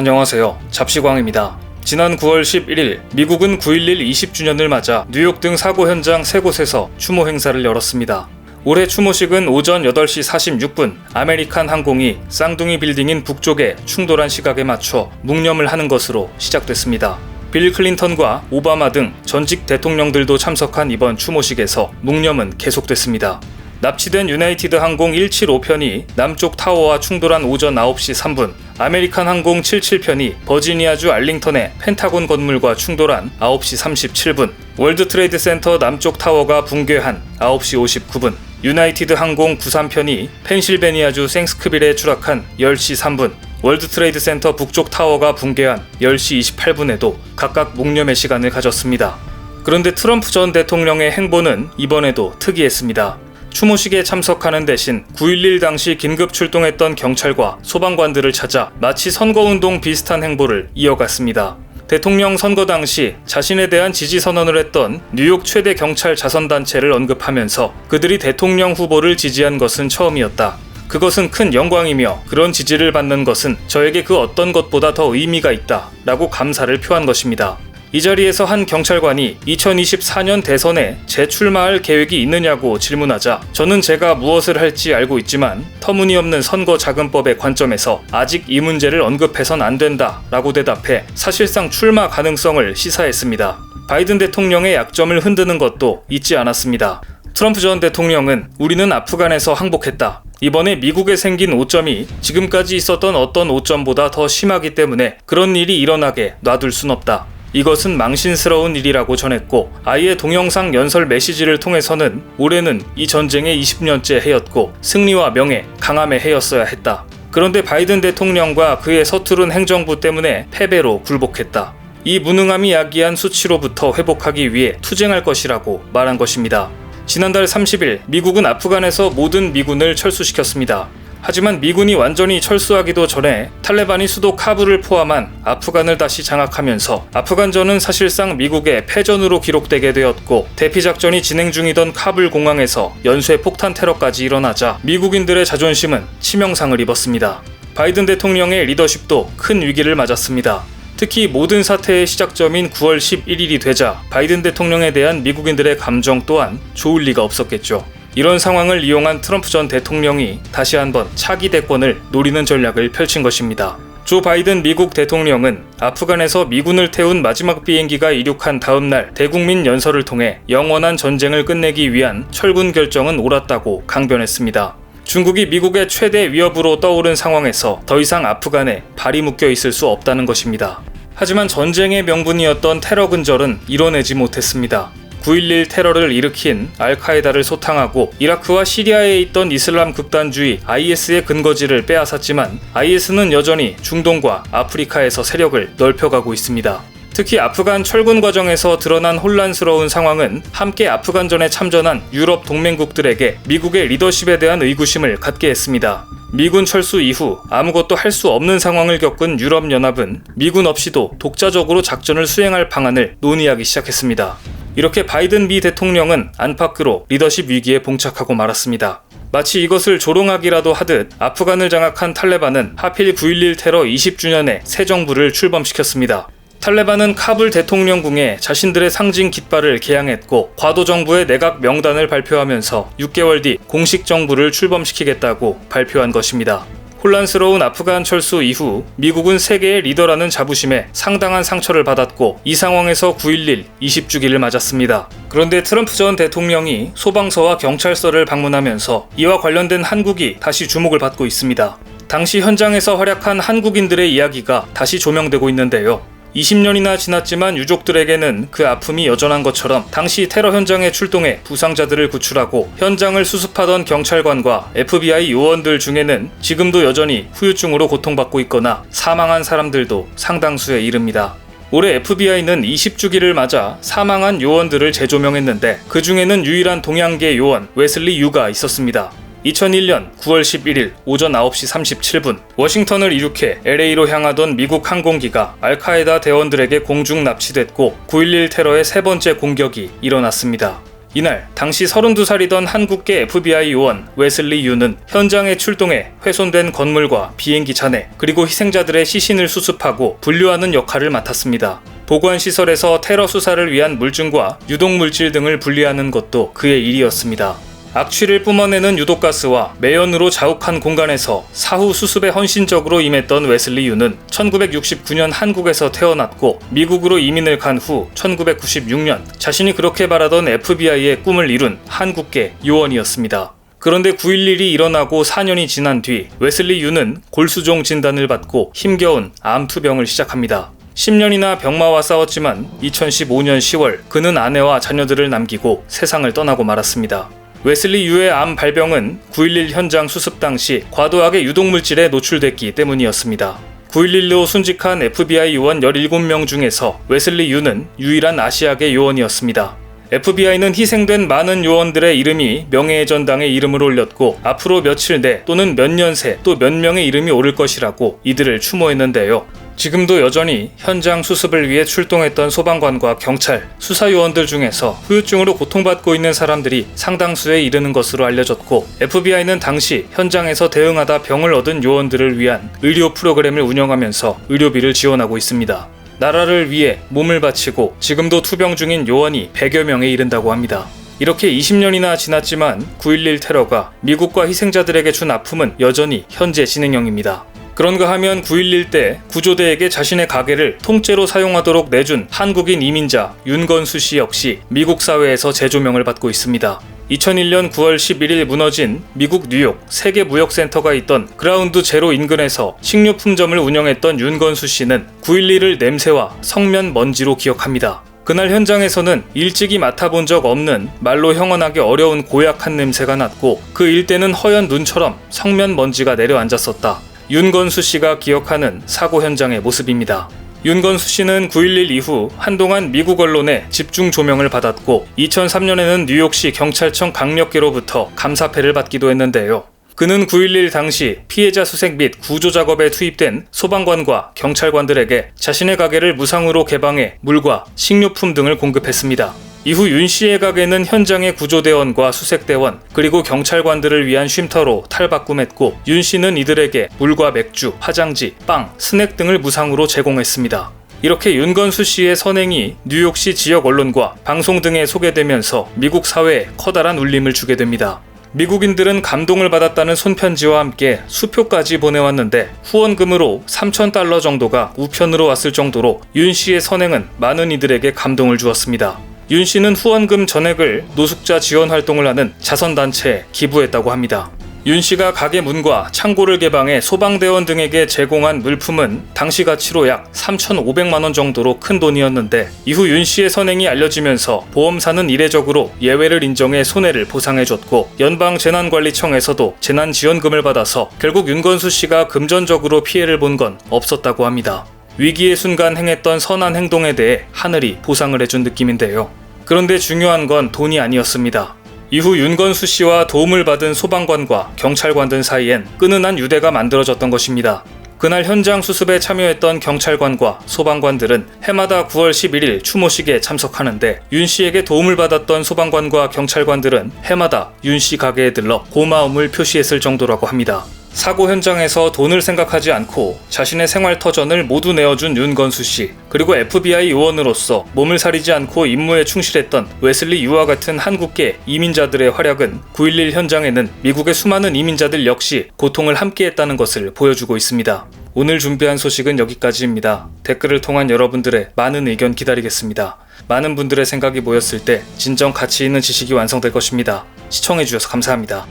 안녕하세요. 잡시광입니다. 지난 9월 11일 미국은 9.11 20주년을 맞아 뉴욕 등 사고 현장 3곳에서 추모 행사를 열었습니다. 올해 추모식은 오전 8시 46분 아메리칸 항공이 쌍둥이 빌딩인 북쪽에 충돌한 시각에 맞춰 묵념을 하는 것으로 시작됐습니다. 빌 클린턴과 오바마 등 전직 대통령들도 참석한 이번 추모식에서 묵념은 계속됐습니다. 납치된 유나이티드 항공 175편이 남쪽 타워와 충돌한 오전 9시 3분, 아메리칸 항공 77편이 버지니아주 알링턴의 펜타곤 건물과 충돌한 9시 37분, 월드 트레이드 센터 남쪽 타워가 붕괴한 9시 59분, 유나이티드 항공 93편이 펜실베니아주 생스크빌에 추락한 10시 3분, 월드 트레이드 센터 북쪽 타워가 붕괴한 10시 28분에도 각각 묵념의 시간을 가졌습니다. 그런데 트럼프 전 대통령의 행보는 이번에도 특이했습니다. 추모식에 참석하는 대신 9.11 당시 긴급 출동했던 경찰과 소방관들을 찾아 마치 선거운동 비슷한 행보를 이어갔습니다. 대통령 선거 당시 자신에 대한 지지 선언을 했던 뉴욕 최대 경찰 자선단체를 언급하면서 그들이 대통령 후보를 지지한 것은 처음이었다. 그것은 큰 영광이며 그런 지지를 받는 것은 저에게 그 어떤 것보다 더 의미가 있다. 라고 감사를 표한 것입니다. 이 자리에서 한 경찰관이 2024년 대선에 재출마할 계획이 있느냐고 질문하자 저는 제가 무엇을 할지 알고 있지만 터무니없는 선거 자금법의 관점에서 아직 이 문제를 언급해선 안 된다 라고 대답해 사실상 출마 가능성을 시사했습니다. 바이든 대통령의 약점을 흔드는 것도 잊지 않았습니다. 트럼프 전 대통령은 우리는 아프간에서 항복했다. 이번에 미국에 생긴 오점이 지금까지 있었던 어떤 오점보다 더 심하기 때문에 그런 일이 일어나게 놔둘 순 없다. 이것은 망신스러운 일이라고 전했고 아예 동영상 연설 메시지를 통해서는 올해는 이 전쟁의 20년째 해였고 승리와 명예, 강함의 해였어야 했다. 그런데 바이든 대통령과 그의 서투른 행정부 때문에 패배로 굴복했다. 이 무능함이 야기한 수치로부터 회복하기 위해 투쟁할 것이라고 말한 것입니다. 지난달 30일 미국은 아프간에서 모든 미군을 철수시켰습니다. 하지만 미군이 완전히 철수하기도 전에 탈레반이 수도 카불을 포함한 아프간을 다시 장악하면서 아프간전은 사실상 미국의 패전으로 기록되게 되었고 대피작전이 진행 중이던 카불 공항에서 연쇄 폭탄 테러까지 일어나자 미국인들의 자존심은 치명상을 입었습니다. 바이든 대통령의 리더십도 큰 위기를 맞았습니다. 특히 모든 사태의 시작점인 9월 11일이 되자 바이든 대통령에 대한 미국인들의 감정 또한 좋을 리가 없었겠죠. 이런 상황을 이용한 트럼프 전 대통령이 다시 한번 차기 대권을 노리는 전략을 펼친 것입니다. 조 바이든 미국 대통령은 아프간에서 미군을 태운 마지막 비행기가 이륙한 다음 날 대국민 연설을 통해 영원한 전쟁을 끝내기 위한 철군 결정은 옳았다고 강변했습니다. 중국이 미국의 최대 위협으로 떠오른 상황에서 더 이상 아프간에 발이 묶여 있을 수 없다는 것입니다. 하지만 전쟁의 명분이었던 테러 근절은 이뤄내지 못했습니다. 9.11 테러를 일으킨 알카에다를 소탕하고 이라크와 시리아에 있던 이슬람 극단주의 IS의 근거지를 빼앗았지만 IS는 여전히 중동과 아프리카에서 세력을 넓혀가고 있습니다. 특히 아프간 철군 과정에서 드러난 혼란스러운 상황은 함께 아프간전에 참전한 유럽 동맹국들에게 미국의 리더십에 대한 의구심을 갖게 했습니다. 미군 철수 이후 아무것도 할 수 없는 상황을 겪은 유럽연합은 미군 없이도 독자적으로 작전을 수행할 방안을 논의하기 시작했습니다. 이렇게 바이든 미 대통령은 안팎으로 리더십 위기에 봉착하고 말았습니다. 마치 이것을 조롱하기라도 하듯 아프간을 장악한 탈레반은 하필 9.11 테러 20주년에 새 정부를 출범시켰습니다. 탈레반은 카불 대통령궁에 자신들의 상징 깃발을 개양했고 과도 정부의 내각 명단을 발표하면서 6개월 뒤 공식 정부를 출범시키겠다고 발표한 것입니다. 혼란스러운 아프간 철수 이후 미국은 세계의 리더라는 자부심에 상당한 상처를 받았고 이 상황에서 9.11 20주기를 맞았습니다. 그런데 트럼프 전 대통령이 소방서와 경찰서를 방문하면서 이와 관련된 한국이 다시 주목을 받고 있습니다. 당시 현장에서 활약한 한국인들의 이야기가 다시 조명되고 있는데요. 20년이나 지났지만 유족들에게는 그 아픔이 여전한 것처럼 당시 테러 현장에 출동해 부상자들을 구출하고 현장을 수습하던 경찰관과 FBI 요원들 중에는 지금도 여전히 후유증으로 고통받고 있거나 사망한 사람들도 상당수에 이릅니다. 올해 FBI는 20주기를 맞아 사망한 요원들을 재조명했는데 그 중에는 유일한 동양계 요원 웨슬리 유가 있었습니다. 2001년 9월 11일 오전 9시 37분 워싱턴을 이륙해 LA로 향하던 미국 항공기가 알카에다 대원들에게 공중 납치됐고 9.11 테러의 세 번째 공격이 일어났습니다. 이날 당시 32살이던 한국계 FBI 요원 웨슬리 유는 현장에 출동해 훼손된 건물과 비행기 잔해 그리고 희생자들의 시신을 수습하고 분류하는 역할을 맡았습니다. 보관시설에서 테러 수사를 위한 물증과 유독물질 등을 분리하는 것도 그의 일이었습니다. 악취를 뿜어내는 유독가스와 매연으로 자욱한 공간에서 사후 수습에 헌신적으로 임했던 웨슬리 유는 1969년 한국에서 태어났고 미국으로 이민을 간 후 1996년 자신이 그렇게 바라던 FBI의 꿈을 이룬 한국계 요원이었습니다. 그런데 9.11이 일어나고 4년이 지난 뒤 웨슬리 유는 골수종 진단을 받고 힘겨운 암투병을 시작합니다. 10년이나 병마와 싸웠지만 2015년 10월 그는 아내와 자녀들을 남기고 세상을 떠나고 말았습니다. 웨슬리 유의 암 발병은 9.11 현장 수습 당시 과도하게 유독물질에 노출됐기 때문이었습니다. 9.11로 순직한 FBI 요원 17명 중에서 웨슬리 유는 유일한 아시아계 요원이었습니다. FBI는 희생된 많은 요원들의 이름이 명예의 전당에 이름을 올렸고 앞으로 며칠 내 또는 몇 년 새 또 몇 명의 이름이 오를 것이라고 이들을 추모했는데요. 지금도 여전히 현장 수습을 위해 출동했던 소방관과 경찰, 수사요원들 중에서 후유증으로 고통받고 있는 사람들이 상당수에 이르는 것으로 알려졌고 FBI는 당시 현장에서 대응하다 병을 얻은 요원들을 위한 의료 프로그램을 운영하면서 의료비를 지원하고 있습니다. 나라를 위해 몸을 바치고 지금도 투병 중인 요원이 100여 명에 이른다고 합니다. 이렇게 20년이나 지났지만 9.11 테러가 미국과 희생자들에게 준 아픔은 여전히 현재 진행형입니다. 그런가 하면 9.11 때 구조대에게 자신의 가게를 통째로 사용하도록 내준 한국인 이민자 윤건수 씨 역시 미국 사회에서 재조명을 받고 있습니다. 2001년 9월 11일 무너진 미국 뉴욕 세계무역센터가 있던 그라운드 제로 인근에서 식료품점을 운영했던 윤건수 씨는 9.11을 냄새와 성면 먼지로 기억합니다. 그날 현장에서는 일찍이 맡아본 적 없는 말로 형언하기 어려운 고약한 냄새가 났고 그 일대는 허연 눈처럼 성면 먼지가 내려앉았었다. 윤건수 씨가 기억하는 사고 현장의 모습입니다. 윤건수 씨는 9.11 이후 한동안 미국 언론에 집중 조명을 받았고 2003년에는 뉴욕시 경찰청 강력계로부터 감사패를 받기도 했는데요. 그는 9.11 당시 피해자 수색 및 구조 작업에 투입된 소방관과 경찰관들에게 자신의 가게를 무상으로 개방해 물과 식료품 등을 공급했습니다. 이후 윤 씨의 가게는 현장의 구조대원과 수색대원 그리고 경찰관들을 위한 쉼터로 탈바꿈했고 윤 씨는 이들에게 물과 맥주, 화장지, 빵, 스낵 등을 무상으로 제공했습니다. 이렇게 윤건수 씨의 선행이 뉴욕시 지역 언론과 방송 등에 소개되면서 미국 사회에 커다란 울림을 주게 됩니다. 미국인들은 감동을 받았다는 손편지와 함께 수표까지 보내왔는데 후원금으로 3천 달러 정도가 우편으로 왔을 정도로 윤 씨의 선행은 많은 이들에게 감동을 주었습니다. 윤 씨는 후원금 전액을 노숙자 지원 활동을 하는 자선단체에 기부했다고 합니다. 윤 씨가 가게 문과 창고를 개방해 소방대원 등에게 제공한 물품은 당시 가치로 약 3,500만 원 정도로 큰 돈이었는데 이후 윤 씨의 선행이 알려지면서 보험사는 이례적으로 예외를 인정해 손해를 보상해줬고 연방 재난관리청에서도 재난지원금을 받아서 결국 윤건수 씨가 금전적으로 피해를 본 건 없었다고 합니다. 위기의 순간 행했던 선한 행동에 대해 하늘이 보상을 해준 느낌인데요. 그런데 중요한 건 돈이 아니었습니다. 이후 윤건수 씨와 도움을 받은 소방관과 경찰관들 사이엔 끈은한 유대가 만들어졌던 것입니다. 그날 현장 수습에 참여했던 경찰관과 소방관들은 해마다 9월 11일 추모식에 참석하는데 윤 씨에게 도움을 받았던 소방관과 경찰관들은 해마다 윤 씨 가게에 들러 고마움을 표시했을 정도라고 합니다. 사고 현장에서 돈을 생각하지 않고 자신의 생활 터전을 모두 내어준 윤건수 씨, 그리고 FBI 요원으로서 몸을 사리지 않고 임무에 충실했던 웨슬리 유와 같은 한국계 이민자들의 활약은 9.11 현장에는 미국의 수많은 이민자들 역시 고통을 함께했다는 것을 보여주고 있습니다. 오늘 준비한 소식은 여기까지입니다. 댓글을 통한 여러분들의 많은 의견 기다리겠습니다. 많은 분들의 생각이 모였을 때 진정 가치 있는 지식이 완성될 것입니다. 시청해주셔서 감사합니다.